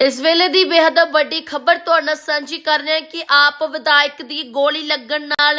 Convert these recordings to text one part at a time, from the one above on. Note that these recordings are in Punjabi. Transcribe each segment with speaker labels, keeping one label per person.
Speaker 1: ਇਸ ਵੇਲੇ ਦੀ ਬੇहद ਵੱਡੀ ਖਬਰ ਤੁਹਾਡੇ ਨਾਲ ਸਾਂਝੀ ਕਰ ਰਹੇ ਹਾਂ ਕਿ ਆਪ ਵਿਧਾਇਕ ਦੀ ਗੋਲੀ ਲੱਗਣ ਨਾਲ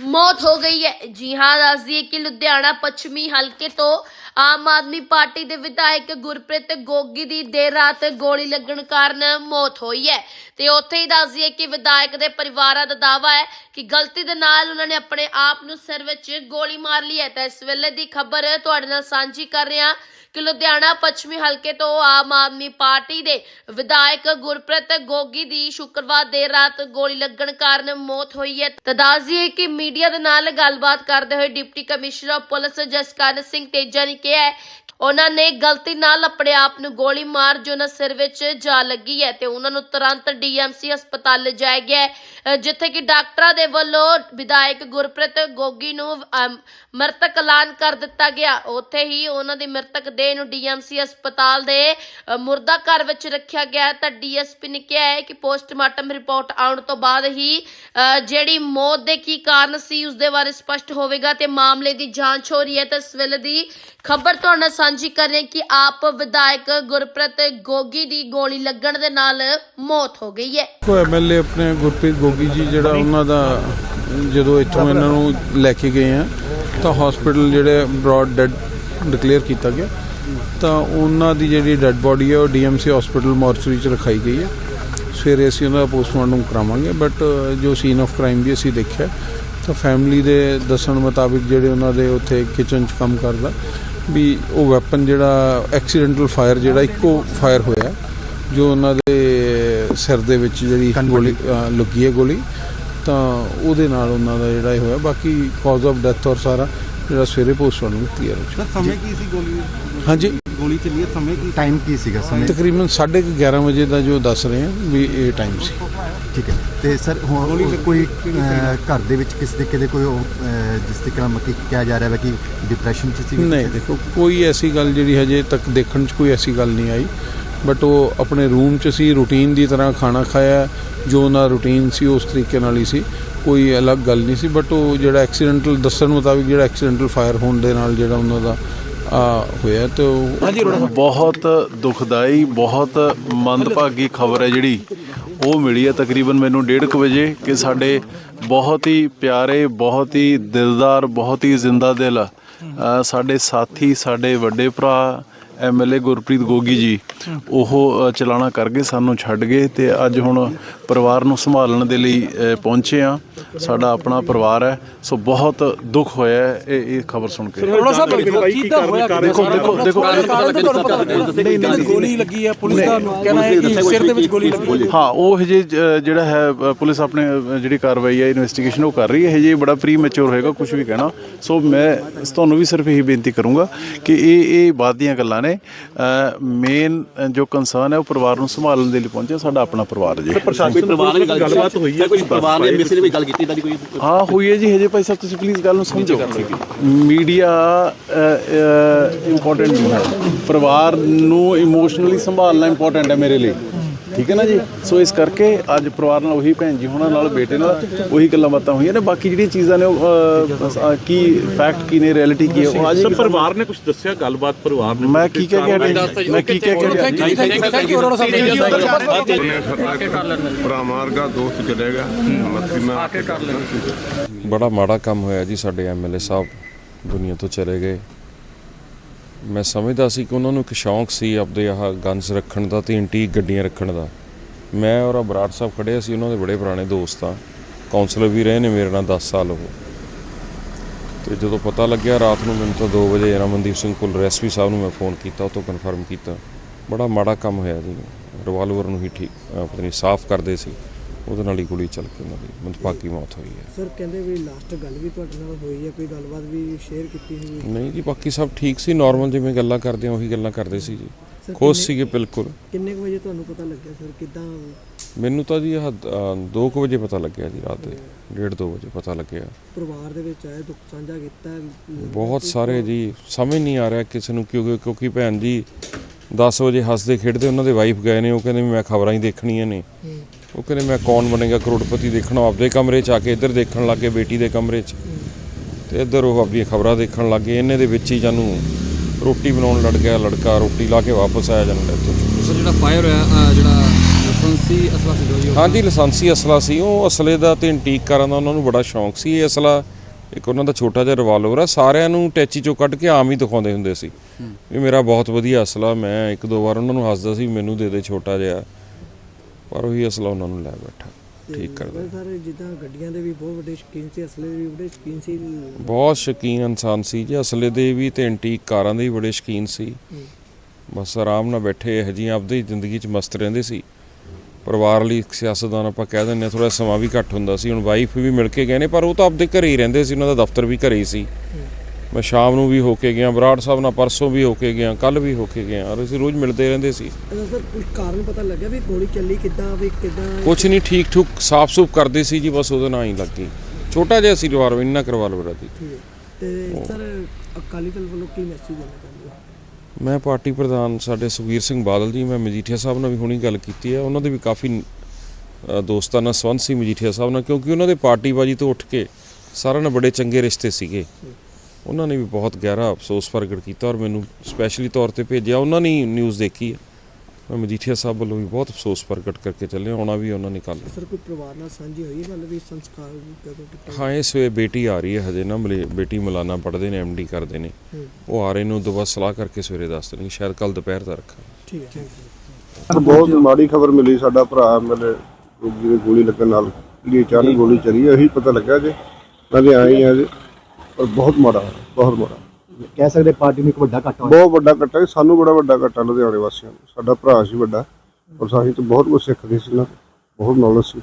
Speaker 1: ਮੌਤ ਹੋ ਗਈ ਹੈ। ਜੀ ਹਾਂ, ਦੱਸ ਕਿ ਲੁਧਿਆਣਾ ਪੱਛਮੀ ਹਲਕੇ ਤੋਂ ਆਮ ਆਦਮੀ ਪਾਰਟੀ ਦੇ ਵਿਧਾਇਕ ਗੁਰਪ੍ਰੀਤ ਗੋਗੀ ਦੀ ਦੇਰ ਰਾਤ ਗੋਲੀ ਲੱਗਣ ਕਾਰਨ ਮੌਤ ਹੋਈ ਹੈ। ਤੇ ਉੱਥੇ ਹੀ ਦੱਸ ਕਿ ਵਿਧਾਇਕ ਦੇ ਪਰਿਵਾਰਾਂ ਦਾ ਦਾਅਵਾ ਹੈ ਕਿ ਗਲਤੀ ਦੇ ਨਾਲ ਉਹਨਾਂ ਨੇ ਆਪਣੇ ਆਪ ਨੂੰ ਸਿਰ ਵਿੱਚ ਗੋਲੀ ਮਾਰ ਲਈ ਹੈ। ਤਾਂ ਇਸ ਵੇਲੇ ਦੀ ਖਬਰ ਤੁਹਾਡੇ ਨਾਲ ਸਾਂਝੀ ਕਰ ਰਹੇ ਹਾਂ। ਕਿ ਲੁਧਿਆਣਾ ਪੱਛਮੀ ਹਲਕੇ ਤੋਂ ਆਮ ਆਦਮੀ ਪਾਰਟੀ ਦੇ ਵਿਧਾਇਕ ਗੁਰਪ੍ਰੀਤ ਗੋਗੀ ਦੀ ਸ਼ੁੱਕਰਵਾਰ ਦੇਰ ਰਾਤ ਗੋਲੀ ਲੱਗਣ ਕਾਰਨ ਮੌਤ ਹੋਈ ਹੈ। ਤਾਂ ਦੱਸ ਕਿ ਮੀਡੀਆ ਦੇ ਨਾਲ ਗੱਲਬਾਤ ਕਰਦੇ ਹੋਏ deputy commissioner police Jaskaran Singh Teja ਨੇ ਕਿਹਾ ਹੈ ਉਹਨਾਂ ਨੇ ਗਲਤੀ ਨਾਲ ਆਪਣੇ ਆਪ ਨੂੰ ਗੋਲੀ ਮਾਰ ਜੋ ਉਹਨਾਂ ਸਿਰ ਵਿੱਚ ਜਾ ਲੱਗੀ ਹੈ ਤੇ ਉਹਨਾਂ ਨੂੰ ਤੁਰੰਤ ਡੀਐਮਸੀ ਹਸਪਤਾਲ ਲਿਜਾਇਆ ਗਿਆ ਜਿੱਥੇ ਕਿ ਡਾਕਟਰਾਂ ਦੇ ਵੱਲੋਂ ਵਿਧਾਇਕ ਗੁਰਪ੍ਰੀਤ ਗੋਗੀ ਨੂੰ ਅਮ, ਮ੍ਰਿਤਕ ਐਲਾਨ ਕਰ ਦਿੱਤਾ ਗਿਆ। ਉੱਥੇ ਹੀ ਉਹਨਾਂ ਦੀ ਮ੍ਰਿਤਕ ਦੇਹ ਨੂੰ ਡੀਐਮਸੀ ਹਸਪਤਾਲ ਦੇ ਮੁਰਦਾ ਘਰ ਵਿੱਚ ਰੱਖਿਆ ਗਿਆ ਤਾਂ ਡੀਐਸਪੀ ਨੇ ਕਿਹਾ ਹੈ ਕਿ ਪੋਸਟਮਾਰਟਮ ਰਿਪੋਰਟ ਆਉਣ ਤੋਂ ਬਾਅਦ ਹੀ ਜਿਹੜੀ ਮੌਤ ਦੇ ਕੀ ਕਾਰਨ ਸੀ ਉਸ ਦੇ ਬਾਰੇ ਸਪਸ਼ਟ ਹੋਵੇਗਾ ਤੇ ਮਾਮਲੇ ਦੀ ਜਾਂਚ ਹੋ ਰਹੀ ਹੈ। ਤਾਂ ਇਸ ਵੇਲੇ ਦੀ ਖਬਰ ਤੁਹਾਡੇ ਨਾਲ ਸਾਂਝੀ ਕਰ ਰਹੇ ਕਿ ਆਪ ਵਿਧਾਇਕ ਗੁਰਪ੍ਰੀਤ ਗੋਗੀ ਦੀ ਗੋਲੀ ਲੱਗਣ ਦੇ ਨਾਲ ਮੌਤ ਹੋ ਗਈ ਹੈ।
Speaker 2: ਕੋ ਐਮਐਲਏ ਆਪਣੇ ਗੁਰਪ੍ਰੀਤ ਗੋਗੀ ਜੀ, ਜਿਹੜਾ ਉਹਨਾਂ ਦਾ, ਜਦੋਂ ਇੱਥੋਂ ਇਹਨਾਂ ਨੂੰ ਲੈ ਕੇ ਗਏ ਆ, ਤਾਂ ਹਸਪੀਟਲ ਜਿਹੜੇ ਬ੍ਰੌਡ ਡੈਡ ਡਿਕਲੇਅਰ ਕੀਤਾ ਗਿਆ। ਤਾਂ ਉਹਨਾਂ ਦੀ ਜਿਹੜੀ ਡੈੱਡ ਬੋਡੀ ਹੈ ਉਹ ਡੀਐਮਸੀ ਹਸਪੀਟਲ ਮੋਰਚਰੀ 'ਚ ਰਖਾਈ ਗਈ ਹੈ ਸਵੇਰੇ ਅਸੀਂ ਉਹਦਾ ਪੋਸਟਮਾਰਟਮ ਕਰਾਵਾਂਗੇ ਬਟ ਜੋ ਸੀਨ ਆਫ ਕ੍ਰਾਈਮ ਵੀ ਅਸੀਂ ਦੇਖਿਆ ਤਾਂ ਫੈਮਿਲੀ ਦੇ ਦੱਸਣ ਮੁਤਾਬਿਕ ਜਿਹੜੇ ਉਹਨਾਂ ਦੇ ਉੱਥੇ ਕਿਚਨ 'ਚ ਕੰਮ ਕਰਦਾ ਵੀ ਉਹ ਵੈਪਨ ਜਿਹੜਾ ਐਕਸੀਡੈਂਟਲ ਫਾਇਰ ਜਿਹੜਾ ਇੱਕੋ ਫਾਇਰ ਹੋਇਆ ਜੋ ਉਹਨਾਂ ਦੇ ਸਿਰ ਦੇ ਵਿੱਚ ਜਿਹੜੀ ਗੋਲੀ ਲੱਗੀ ਹੈ ਗੋਲੀ ਤਾਂ ਉਹਦੇ ਨਾਲ ਉਹਨਾਂ ਦਾ ਜਿਹੜਾ ਇਹ ਹੋਇਆ। ਬਾਕੀ ਕਾਜ਼ ਆਫ ਡੈਥ ਔਰ ਸਾਰਾ ਜਿਹੜਾ ਸਵੇਰੇ ਪੋਸਟਮਾਰਟਮ ਕਲੀਅਰ ਹੋ
Speaker 3: ਸਰ ਸਮੇਂ ਕੀ ਸੀ ਗੋਲੀ?
Speaker 2: ਹਾਂਜੀ।
Speaker 3: ਗੋਲੀ ਚੱਲੀ ਹੈ ਸਮੇਂ ਕੀ?
Speaker 4: ਟਾਈਮ ਕੀ ਸੀਗਾ? ਸਮੇਂ?
Speaker 2: ਤਕਰੀਬਨ 11:30 ਵਜੇ ਦਾ ਜੋ ਦੱਸ ਰਹੇ ਆ ਵੀ ਇਹ ਟਾਈਮ ਸੀ।
Speaker 4: ਠੀਕ ਹੈ। ਤੇ ਸਰ ਹੁਣ ਕੋਈ ਘਰ ਦੇ ਵਿੱਚ ਕਿਸ ਤਰੀਕੇ ਦੇ ਕੋਈ ਜਿਸ ਤਰੀਕੇ ਨਾਲ ਮੱਕੀ ਕਿਹਾ ਜਾ ਰਿਹਾ ਹੈ ਕਿ ਡਿਪਰੈਸ਼ਨ ਚ ਸੀ
Speaker 2: ਨਹੀਂ ਦੇਖੋ ਕੋਈ ਐਸੀ ਗੱਲ ਜਿਹੜੀ ਹਜੇ ਤੱਕ ਦੇਖਣ 'ਚ ਕੋਈ ਐਸੀ ਗੱਲ ਨਹੀਂ ਆਈ। ਬਟ ਉਹ ਆਪਣੇ ਰੂਮ 'ਚ ਸੀ ਰੂਟੀਨ ਦੀ ਤਰ੍ਹਾਂ ਖਾਣਾ ਖਾਇਆ ਜੋ ਉਹਨਾਂ ਰੂਟੀਨ ਸੀ ਉਸ ਤਰੀਕੇ ਨਾਲ ਹੀ ਸੀ। ਕੋਈ ਅਲੱਗ ਗੱਲ ਨਹੀਂ ਸੀ ਬਟ ਉਹ ਜਿਹੜਾ ਐਕਸੀਡੈਂਟਲ ਦੱਸਣ ਮੁਤਾਬਿਕ ਜਿਹੜਾ ਐਕਸੀਡੈਂਟਲ ਫਾਇਰ ਹੋਣ ਦੇ ਨਾਲ ਜਿਹੜਾ ਉਹਨਾਂ ਦਾ ਆ ਹੋਇਆ ਤੇ ਉਹ
Speaker 5: ਬਹੁਤ ਦੁਖਦਾਈ ਬਹੁਤ ਮੰਦਭਾਗੀ ਖਬਰ ਹੈ ਜਿਹੜੀ। ਉਹ ਮਿਲੀ ਹੈ ਤਕਰੀਬਨ ਮੈਨੂੰ 1:30 ਵਜੇ ਕਿ ਸਾਡੇ ਬਹੁਤ ਹੀ ਪਿਆਰੇ ਬਹੁਤ ਹੀ ਦਿਲਦਾਰ ਬਹੁਤ ਹੀ ਜ਼ਿੰਦਾ ਦਿਲ ਅ, ਸਾਡੇ ਸਾਥੀ ਸਾਡੇ ਵੱਡੇ ਭਰਾ ਐਮਐਲਏ ਗੁਰਪ੍ਰੀਤ ਗੋਗੀ ਜੀ ਉਹ ਚਲਾਣਾ ਕਰ ਗਏ ਸਾਨੂੰ ਛੱਡ ਗਏ ਤੇ ਅੱਜ ਹੁਣ ਪਰਿਵਾਰ ਨੂੰ ਸੰਭਾਲਣ ਦੇ ਲਈ ਪਹੁੰਚੇ ਆ ਸਾਡਾ ਆਪਣਾ ਪਰਿਵਾਰ ਹੈ ਸੋ ਬਹੁਤ ਦੁੱਖ ਹੋਇਆ ਇਹ ਇਹ ਖਬਰ ਸੁਣ ਕੇ। ਦੇਖੋ ਦੇਖੋ ਦੇਖੋ
Speaker 6: ਗੋਲੀ ਲੱਗੀ ਹੈ ਪੁਲਿਸ ਦਾ ਕਹਿਣਾ ਹੈ ਕਿ ਸਿਰ ਦੇ ਵਿੱਚ ਗੋਲੀ ਲੱਗੀ ਹੈ।
Speaker 5: ਉਹ ਹਜੇ ਜਿਹੜਾ ਹੈ ਪੁਲਿਸ ਆਪਣੇ ਜਿਹੜੀ ਕਾਰਵਾਈ ਹੈ ਇਨਵੈਸਟੀਗੇਸ਼ਨ ਉਹ ਕਰ ਰਹੀ ਹੈ। ਹਜੇ ਬੜਾ ਪ੍ਰੀ ਮੈਚੁਰ ਹੋਏਗਾ ਕੁਝ ਵੀ ਕਹਿਣਾ। ਸੋ ਮੈਂ ਤੁਹਾਨੂੰ ਵੀ ਸਿਰਫ ਇਹੀ ਬੇਨਤੀ ਕਰੂੰਗਾ ਕਿ ਇਹ ਇਹ ਬਾਤ ਦੀਆਂ ਗੱਲਾਂ ਨੇ। ਮੇਨ ਜੋ ਕੰਸਰਨ ਹੈ ਉਹ ਪਰਿਵਾਰ ਨੂੰ ਸੰਭਾਲਣ ਦੇ ਲਈ ਪਹੁੰਚਿਆ ਸਾਡਾ ਆਪਣਾ ਪਰਿਵਾਰ ਜੀ।
Speaker 7: ਕੋਈ ਪਰਿਵਾਰ ਨਾਲ ਗੱਲ ਗੱਲਬਾਤ ਹੋਈ ਹੈ? ਕੋਈ ਪਰਿਵਾਰ ਨੇ ਮਿਸਰ ਵੀ ਗੱਲ ਕੀਤੀ ਤਾਂ ਕੋਈ
Speaker 5: ਹਾਂ ਹੋਈ ਹੈ ਜੀ ਹਜੇ ਭਾਈ ਸਾਹਿਬ ਤੁਸੀਂ ਪਲੀਜ਼ ਗੱਲ ਨੂੰ ਸਮਝੋ। ਮੀਡੀਆ ਇੰਪੋਰਟੈਂਟ ਨਹੀਂ ਹੈ। ਪਰਿਵਾਰ ਨੂੰ ਇਮੋਸ਼ਨਲੀ ਸੰਭਾਲਣਾ ਇੰਪੋਰਟੈਂਟ ਹੈ ਮੇਰੇ ਲਈ। ਠੀਕ ਹੈ ਨਾ ਜੀ ਸੋ ਇਸ ਕਰਕੇ ਅੱਜ ਪਰਿਵਾਰ ਨਾਲ ਉਹੀ ਭੈਣ ਜੀ ਹੋਣਾ ਨਾਲ ਬੇਟੇ ਨਾਲ ਉਹੀ ਗੱਲਾਂ ਬਾਤਾਂ ਹੋਈਆਂ ਨੇ ਬਾਕੀ ਜਿਹੜੀਆਂ ਚੀਜ਼ਾਂ ਨੇ ਉਹ ਕੀ ਫੈਕਟ ਕੀ ਨੇ ਰਿਐਲਿਟੀ ਕੀ ਹੈ ਉਹ ਅੱਜ
Speaker 7: ਪਰਿਵਾਰ ਨੇ ਕੁਝ ਦੱਸਿਆ ਗੱਲਬਾਤ ਪਰਿਵਾਰ ਨੇ
Speaker 5: ਮੈਂ ਕੀ ਕਹਿ ਕੇ ਹਟਿਆ ਮੈਂ ਕੀ ਕਹਿ ਕੇ ਹਟਿਆ
Speaker 6: ਥੈਂਕ ਯੂ ਥੈਂਕ ਯੂ ਰੋਣਾ ਸਾਹਿਬ
Speaker 8: ਭਰਾ ਮਾਰਗਾ ਦੋਸਤ ਚਲੇਗਾ ਮੱਤੀ ਮੈਂ ਆਕੇ ਕਰ
Speaker 9: ਬੜਾ ਮਾੜਾ ਕੰਮ ਹੋਇਆ ਜੀ ਸਾਡੇ ਐਮਐਲਏ ਸਾਹਿਬ ਦੁਨੀਆ ਤੋਂ ਚਲੇ ਗਏ ਮੈਂ ਸਮਝਦਾ ਸੀ ਕਿ ਉਹਨਾਂ ਨੂੰ ਇੱਕ ਸ਼ੌਂਕ ਸੀ ਆਪਦੇ ਆਹ ਗਨਸ ਰੱਖਣ ਦਾ ਤੇ ਇੰਟੀਕ ਗੱਡੀਆਂ ਰੱਖਣ ਦਾ। ਮੈਂ ਔਰ ਬਰਾੜ ਸਾਹਿਬ ਖੜੇ ਸੀ ਉਹਨਾਂ ਦੇ ਬੜੇ ਪੁਰਾਣੇ ਦੋਸਤ ਆ ਕਾਉਂਸਲਰ ਵੀ ਰਹੇ ਨੇ ਮੇਰੇ ਨਾਲ 10 ਸਾਲ ਉਹ। ਤੇ ਜਦੋਂ ਪਤਾ ਲੱਗਿਆ ਰਾਤ ਨੂੰ ਮੈਨੂੰ ਤਾਂ 2 ਵਜੇ ਰਮਨਦੀਪ ਸਿੰਘ ਕੁਲ ਰੈਸਪੀ ਸਾਹਿਬ ਨੂੰ ਮੈਂ ਫੋਨ ਕੀਤਾ, ਉਹ ਤੋਂ ਕਨਫਰਮ ਕੀਤਾ। ਬੜਾ ਮਾੜਾ ਕੰਮ ਹੋਇਆ ਜੀ ਰਿਵਾਲਵਰ ਨੂੰ ਹੀ ਠੀਕ, ਅਹ ਪਤਾ ਨਹੀਂ ਸਾਫ਼ ਕਰਦੇ ਸੀ। ਉਹਦੇ ਨਾਲ ਹੀ ਗੋਲੀ ਚੱਲ ਕੇ ਉਹਨਾਂ ਦੀ ਮੰਦਭਾਗੀ ਮੌਤ ਹੋਈ ਹੈ।
Speaker 6: ਸਰ ਕਹਿੰਦੇ ਵੀ ਲਾਸਟ ਗੱਲ ਵੀ ਤੁਹਾਡੇ ਨਾਲ ਹੋਈ ਹੈ ਕੋਈ ਗੱਲਬਾਤ ਵੀ ਸ਼ੇਅਰ ਕੀਤੀ ਹੋਈ
Speaker 9: ਨਹੀਂ ਜੀ ਬਾਕੀ ਸਭ ਠੀਕ ਸੀ ਨਾਰਮਲ ਜਿਵੇਂ ਗੱਲਾਂ ਕਰਦੇ ਆ ਉਹੀ ਗੱਲਾਂ ਕਰਦੇ ਸੀ ਜੀ। ਖੁਸ਼ ਸੀਗੇ ਬਿਲਕੁਲ।
Speaker 6: ਕਿੰਨੇ ਕੁ ਵਜੇ ਤੁਹਾਨੂੰ ਪਤਾ ਲੱਗਿਆ ਸਰ ਕਿਦਾਂ?
Speaker 9: ਮੈਨੂੰ ਤਾਂ ਜੀ ਆਹ 2 ਵਜੇ ਪਤਾ ਲੱਗਿਆ ਜੀ ਰਾਤ ਦੇ 1:30 2 ਵਜੇ ਪਤਾ ਲੱਗਿਆ।
Speaker 6: ਪਰਿਵਾਰ ਦੇ ਵਿੱਚ ਆਏ ਦੁੱਖ ਸਾਂਝਾ ਕੀਤਾ?
Speaker 9: ਬਹੁਤ ਸਾਰੇ ਜੀ ਸਮਝ ਨਹੀਂ ਆ ਰਿਹਾ ਕਿਸੇ ਨੂੰ ਕਿਉਂਕਿ ਕਿਉਂਕਿ ਭੈਣ ਜੀ 10 ਵਜੇ ਹੱਸਦੇ ਖੇਡਦੇ ਉਹਨਾਂ ਦੇ ਵਾਈਫ ਗਏ ਨੇ ਉਹ ਕਹਿੰਦੇ ਮੈਂ ਖਬਰਾਂ ਹੀ ਦੇਖਣੀਆਂ ਨੇ। ਉਹ ਕਹਿੰਦੇ ਮੈਂ ਕੌਣ ਬਣੇਗਾ ਕਰੋੜਪਤੀ ਦੇਖਣਾ ਆਪਦੇ ਕਮਰੇ 'ਚ ਆ ਕੇ ਇੱਧਰ ਦੇਖਣ ਲੱਗੇ ਬੇਟੀ ਦੇ ਕਮਰੇ 'ਚ। ਤੇ ਇੱਧਰ ਉਹ ਆਪਣੀਆਂ ਖਬਰਾਂ ਦੇਖਣ ਲੱਗੇ ਇਹਨੇ ਦੇ ਵਿੱਚ ਹੀ ਜਾਨੂੰ ਰੋਟੀ ਬਣਾਉਣ ਲੜ ਗਿਆ ਲੜਕਾ ਰੋਟੀ ਲਾ ਕੇ ਵਾਪਸ ਆਇਆ ਜਨ ਡੈਥ
Speaker 6: ਸਰ ਜਿਹੜਾ ਫਾਇਰ ਹੋਇਆ ਜਿਹੜਾ ਲਾਇਸੈਂਸੀ ਅਸਲਾ ਸੀ
Speaker 9: ਹਾਂਜੀ ਲਾਇਸੈਂਸੀ ਅਸਲਾ ਸੀ। ਉਹ ਅਸਲੇ ਦਾ ਤੇ ਇੰਟੀਕ ਕਰਨ ਦਾ ਉਹਨਾਂ ਨੂੰ ਬੜਾ ਸ਼ੌਂਕ ਸੀ। ਇਹ ਅਸਲਾ ਇੱਕ ਉਹਨਾਂ ਦਾ ਛੋਟਾ ਜਿਹਾ ਰਿਵਾਲਵਰ ਆ। ਸਾਰਿਆਂ ਨੂੰ ਟੈਚੀ ਚੋਂ ਕੱਢ ਕੇ ਆਮ ਹੀ ਦਿਖਾਉਂਦੇ ਹੁੰਦੇ ਸੀ ਵੀ ਮੇਰਾ ਬਹੁਤ ਵਧੀਆ ਅਸਲਾ ਮੈਂ ਇੱਕ ਦੋ ਵਾਰ ਉਹਨਾਂ ਨੂੰ ਹੱਸਦਾ ਸੀ ਮੈਨੂੰ ਦੇ ਦੇ ਛੋਟਾ ਜਿਹਾ। ਪਰ ਉਹੀ ਅਸਲਾ ਉਹਨਾਂ ਨੂੰ ਲੈ ਬੈਠਾ। ਠੀਕ ਕਰਦਾ।
Speaker 10: ਸਰ ਜਿੱਦਾਂ ਗੱਡੀਆਂ ਦੇ ਵੀ ਬਹੁਤ ਵੱਡੇ ਸ਼ੌਕੀਨ ਸੀ ਅਸਲੇ ਦੇ ਵੀ ਬੜੇ ਸ਼ੌਕੀਨ ਸੀ।
Speaker 9: ਬਹੁਤ ਸ਼ੌਕੀਨ ਇਨਸਾਨ ਸੀ ਜੀ ਅਸਲੇ ਦੇ ਵੀ ਤੇ ਐਂਟੀਕ ਕਾਰਾਂ ਦੇ ਵੀ ਬੜੇ ਸ਼ੌਕੀਨ ਸੀ। ਬਸ ਆਰਾਮ ਨਾਲ ਬੈਠੇ ਇਹ ਜੀ ਆਪਦੀ ਜ਼ਿੰਦਗੀ 'ਚ ਮਸਤ ਰਹਿੰਦੇ ਸੀ। ਪਰਿਵਾਰ ਲਈ ਸਿਆਸਤਦਾਨ ਆਪਾਂ ਕਹਿ ਦਿੰਦੇ ਹਾਂ ਥੋੜਾ ਸਮਾਂ ਵੀ ਘੱਟ ਹੁੰਦਾ ਸੀ। ਹੁਣ ਵਾਈਫ ਵੀ ਮਿਲ ਕੇ ਗਏ ਨੇ ਪਰ ਉਹ ਤਾਂ ਆਪਦੇ ਘਰੇ ਹੀ ਰਹਿੰਦੇ ਸੀ ਉਹਨਾਂ ਦਾ ਦਫ਼ਤਰ ਵੀ ਘਰੇ ਹੀ ਸੀ। ਮੈਂ ਸ਼ਾਮ ਨੂੰ ਵੀ ਹੋ ਕੇ ਗਿਆ ਬਰਾੜ ਸਾਹਿਬ ਨਾਲ ਪਰਸੋਂ ਵੀ ਹੋ ਕੇ ਗਿਆ ਕੱਲ ਵੀ ਹੋ ਕੇ ਗਿਆ ਔਰ ਅਸੀਂ ਰੋਜ਼ ਮਿਲਦੇ ਰਹਿੰਦੇ ਸੀ।
Speaker 10: ਸਰ ਕੁਝ ਕਾਰਨ ਪਤਾ ਲੱਗਿਆ ਵੀ ਗੋਲੀ ਚੱਲੀ ਕਿੱਦਾਂ ਵੀ ਕਿੱਦਾਂ?
Speaker 9: ਕੁਛ ਨਹੀਂ ਠੀਕ ਠੁਕ ਸਾਫ਼ ਸੂਫ ਕਰਦੇ ਸੀ ਜੀ ਬਸ ਉਹਦੇ ਨਾਲ ਹੀ ਲੱਗ ਛੋਟਾ ਜਿਹਾ ਸੀ ਰਿਵਾਲਵਰ ਇੰਨਾ ਕਰਵਾ ਲਵਰਾ ਦੀ।
Speaker 10: ਤੇ ਸਰ ਅਕਾਲੀ ਦਲ ਵੱਲੋਂ ਕੀ ਮੈਸੇਜ ਦੇਣਾ ਚਾਹੁੰਦੇ ਹੋ?
Speaker 9: ਮੈਂ ਪਾਰਟੀ ਪ੍ਰਧਾਨ ਸਾਡੇ ਸੁਖਬੀਰ ਸਿੰਘ ਬਾਦਲ ਜੀ ਮੈਂ ਮਜੀਠੀਆ ਸਾਹਿਬ ਨਾਲ ਵੀ ਹੁਣੀ ਗੱਲ ਕੀਤੀ ਹੈ। ਉਹਨਾਂ ਦੇ ਵੀ ਕਾਫੀ ਅ, ਦੋਸਤਾਨਾ ਸੰਬੰਧ ਸੀ ਮਜੀਠੀਆ ਸਾਹਿਬ ਨਾਲ ਕਿਉਂਕਿ ਉਹਨਾਂ ਦੇ ਪਾਰਟੀਬਾਜੀ ਤੋਂ ਉੱਠ ਕੇ ਸਾਰਿਆਂ ਨਾਲ ਬੜੇ ਚੰਗੇ ਰਿਸ਼ਤੇ ਸੀਗੇ। ਉਹਨਾਂ ਨੇ ਵੀ ਬਹੁਤ ਗਹਿਰਾ ਅਫਸੋਸ ਪ੍ਰਗਟ ਕੀਤਾ ਔਰ ਮੈਨੂੰ ਸਪੈਸ਼ਲੀ ਤੌਰ ਤੇ ਭੇਜਿਆ। ਉਹਨਾਂ ਨੇ ਨਿਊਜ਼ ਦੇਖੀ ਹੈ। ਮੈਂ ਮਜੀਠੀਆ ਸਾਹਿਬ ਵੱਲੋਂ ਵੀ ਬਹੁਤ ਅਫਸੋਸ ਪ੍ਰਗਟ ਕਰਕੇ ਚੱਲੇ ਆਉਣਾ ਵੀ ਉਹਨਾਂ ਨੇ ਕੱਲ੍ਹ।
Speaker 10: ਸਰ ਕੋਈ ਪਰਿਵਾਰ ਨਾਲ ਸਾਂਝੀ ਹੋਈ ਹੈ ਗੱਲ ਵੀ ਸੰਸਕਾਰ ਕਦੋਂ ਕੀਤਾ?
Speaker 9: ਹਾਂ ਇਸ ਵੇ ਬੇਟੀ ਆ ਰਹੀ ਹੈ ਹਜੇ ਨਾ। ਮਲੇ ਬੇਟੀ ਮਲਾਨਾ ਪੜ੍ਹਦੇ ਨੇ ਐਮਡੀ ਕਰਦੇ ਨੇ। ਉਹ ਆ ਰਹੇ ਨੇ ਉਦੋਂ ਬਾਅਦ ਸਲਾਹ ਕਰਕੇ ਸਵੇਰੇ ਦੱਸ ਦੇਣਗੇ। ਸ਼ਾਇਦ ਕੱਲ ਦੁਪਹਿਰ ਦਾ ਰੱਖਾਂ
Speaker 10: ਠੀਕ ਹੈ
Speaker 8: ਬਹੁਤ ਮਾੜੀ ਖਬਰ ਮਿਲੀ ਸਾਡਾ ਭਰਾ ਮੇਰੇ ਰੋਗੀ ਦੇ ਗੋਲੀ ਲੱਗਣ ਨਾਲ। ਜਿਹੜੀ ਅਚਾਨਕ ਗੋਲੀ ਚੱਲੀ ਹੈ ਇਹੀ ਪਤਾ ਲੱਗਾ ਜੇ। ਨਾਲੇ ਆਏ ਆ ਜੇ। ਪਰ ਬਹੁਤ ਮਾੜਾ ਬਹੁਤ ਮਾੜਾ
Speaker 4: ਕਹਿ ਸਕਦੇ ਪਾਰਟੀ ਨੂੰ ਇੱਕ ਵੱਡਾ ਘਾਟਾ ਹੋਇਆ।
Speaker 8: ਬਹੁਤ ਵੱਡਾ ਕੱਟਾ ਸਾਨੂੰ ਬੜਾ ਵੱਡਾ ਕੱਟਾ ਲੁਧਿਆਣੇ ਵਾਸੀਆਂ ਨੂੰ। ਸਾਡਾ ਭਰਾ ਸੀ ਵੱਡਾ ਔਰ ਸਾਹੀ ਤੋਂ ਬਹੁਤ ਕੁਝ ਸਿੱਖਦੇ ਸੀ ਨਾ ਬਹੁਤ ਨੌਲੇਜ ਸੀ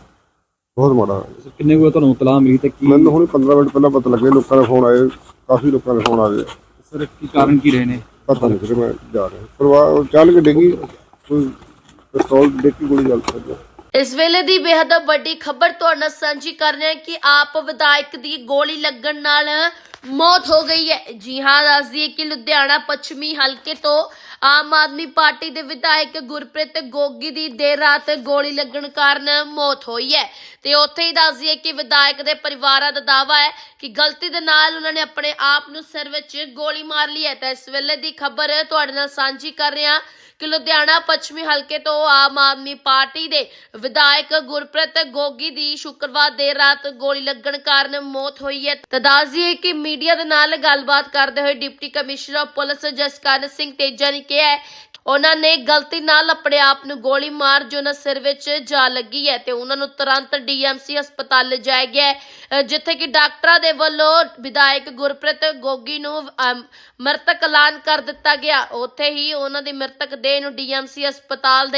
Speaker 8: ਬਹੁਤ ਮਾੜਾ। ਹੋਇਆ।
Speaker 6: ਕਿੰਨੇ ਕੁ ਤੁਹਾਨੂੰ ਤਲਾਹ ਮਿਲੀ ਤੇ ਕੀ
Speaker 8: ਮੈਨੂੰ ਹੁਣ 15 ਮਿੰਟ ਪਹਿਲਾਂ ਪਤਾ ਲੱਗਿਆ ਲੋਕਾਂ ਦੇ ਫੋਨ ਆਏ ਕਾਫੀ ਲੋਕਾਂ ਦੇ ਫੋਨ ਆ ਗਏ
Speaker 6: ਸਰ ਕੀ ਕਾਰਨ ਕੀ ਰਹੇ ਨੇ?
Speaker 8: ਪਤਾ ਨਹੀਂ ਕਿਤੇ ਮੈਂ ਜਾ ਰਿਹਾ। ਪਰਿਵਾਰ ਚੱਲ ਕੇ ਡਿੱਗੀ ਕੋਈ ਪਿਸਤੌਲ ਡਿੱਗ ਕੇ ਗੋਲੀ ਚੱਲ ਸਕਦੀ
Speaker 1: ਇਸ ਵੇਲੇ ਦੀ ਬੇहद ਵੱਡੀ ਖਬਰ ਤੁਹਾਡੇ ਨਾਲ ਸਾਂਝੀ ਕਰ ਰਹੇ ਹਾਂ ਕਿ ਆਪ ਵਿਧਾਇਕ ਦੀ ਗੋਲੀ ਲੱਗਣ ਨਾਲ ਮੌਤ ਹੋ ਗਈ ਹੈ। ਜੀ ਹਾਂ, ਦੱਸ ਦਈਏ ਕਿ ਲੁਧਿਆਣਾ ਪੱਛਮੀ ਹਲਕੇ ਤੋਂ ਆਮ ਆਦਮੀ ਪਾਰਟੀ ਦੇ ਵਿਧਾਇਕ ਗੁਰਪ੍ਰੀਤ ਗੋਗੀ ਦੀ ਦੇਰ ਰਾਤ ਗੋਲੀ ਲੱਗਣ ਕਾਰਨ ਮੌਤ ਹੋਈ ਹੈ। ਤੇ ਉੱਥੇ ਹੀ ਦੱਸ ਦਈਏ ਕਿ ਵਿਧਾਇਕ ਦੇ ਪਰਿਵਾਰਾਂ ਦਾ ਦਾਵਾ ਹੈ ਕਿ ਗਲਤੀ ਦੇ ਨਾਲ ਉਹਨਾਂ ਨੇ ਆਪਣੇ ਆਪ ਨੂੰ ਸਿਰ ਵਿੱਚ ਗੋਲੀ ਮਾਰ ਲਈ ਹੈ। ਤਾਂ ਇਸ ਵੇਲੇ ਦੀ ਖਬਰ ਤੁਹਾਡੇ ਨਾਲ ਸਾਂਝੀ ਕਰ ਰਹੇ ਹਾਂ। ਕਿ ਲੁਧਿਆਣਾ ਪੱਛਮੀ ਹਲਕੇ ਤੋਂ ਆਮ ਆਦਮੀ ਪਾਰਟੀ ਦੇ ਵਿਧਾਇਕ ਗੁਰਪ੍ਰੀਤ ਗੋਗੀ ਦੀ ਸ਼ੁੱਕਰਵਾਰ ਦੇਰ ਰਾਤ ਗੋਲੀ ਲੱਗਣ ਕਾਰਨ ਮੌਤ ਹੋਈ ਹੈ। ਤਾਂ ਦੱਸ ਕਿ ਮੀਡੀਆ ਦੇ ਨਾਲ ਗੱਲਬਾਤ ਕਰਦੇ ਹੋਏ deputy commissioner police Jaskaran Singh Teja ਨੇ ਕਿਹਾ ਹੈ ਉਹਨਾਂ ਨੇ ਗਲਤੀ ਨਾਲ ਆਪਣੇ ਆਪ ਨੂੰ ਗੋਲੀ ਮਾਰ ਜੋ ਉਹਨਾਂ ਸਿਰ ਵਿੱਚ ਜਾ ਲੱਗੀ ਹੈ ਤੇ ਉਹਨਾਂ ਨੂੰ ਤੁਰੰਤ ਡੀਐਮਸੀ ਹਸਪਤਾਲ ਲਿਜਾਇਆ ਗਿਆ ਜਿੱਥੇ ਕਿ ਡਾਕਟਰਾਂ ਦੇ ਵੱਲੋਂ ਵਿਧਾਇਕ ਗੁਰਪ੍ਰੀਤ ਗੋਗੀ ਨੂੰ ਅਮ, ਮ੍ਰਿਤਕ ਐਲਾਨ ਕਰ ਦਿੱਤਾ ਗਿਆ। ਉੱਥੇ ਹੀ ਉਹਨਾਂ ਦੀ ਮ੍ਰਿਤਕ ਦੇ ਨੂੰ ਡੀਐਮਸੀ ਹਸਪਤਾਲ ਦੇ